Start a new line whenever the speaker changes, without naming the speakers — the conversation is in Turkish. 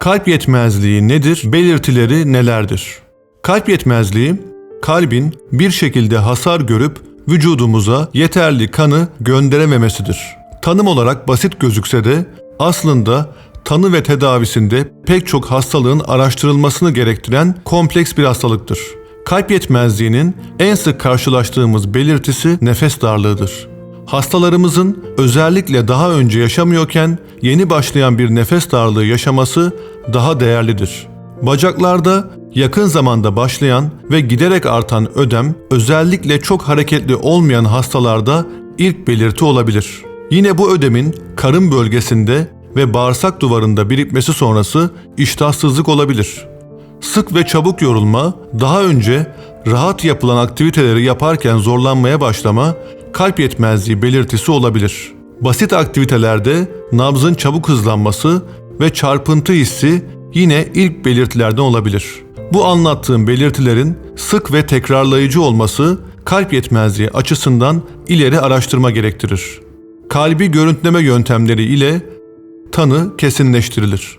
Kalp yetmezliği nedir? Belirtileri nelerdir? Kalp yetmezliği, kalbin bir şekilde hasar görüp vücudumuza yeterli kanı gönderememesidir. Tanım olarak basit gözükse de aslında tanı ve tedavisinde pek çok hastalığın araştırılmasını gerektiren kompleks bir hastalıktır. Kalp yetmezliğinin en sık karşılaştığımız belirtisi nefes darlığıdır. Hastalarımızın özellikle daha önce yaşamıyorken yeni başlayan bir nefes darlığı yaşaması daha değerlidir. Bacaklarda yakın zamanda başlayan ve giderek artan ödem özellikle çok hareketli olmayan hastalarda ilk belirti olabilir. Yine bu ödemin karın bölgesinde ve bağırsak duvarında birikmesi sonrası iştahsızlık olabilir. Sık ve çabuk yorulma, daha önce rahat yapılan aktiviteleri yaparken zorlanmaya başlama, kalp yetmezliği belirtisi olabilir. Basit aktivitelerde nabzın çabuk hızlanması ve çarpıntı hissi yine ilk belirtilerden olabilir. Bu anlattığım belirtilerin sık ve tekrarlayıcı olması kalp yetmezliği açısından ileri araştırma gerektirir. Kalbi görüntüleme yöntemleri ile tanı kesinleştirilir.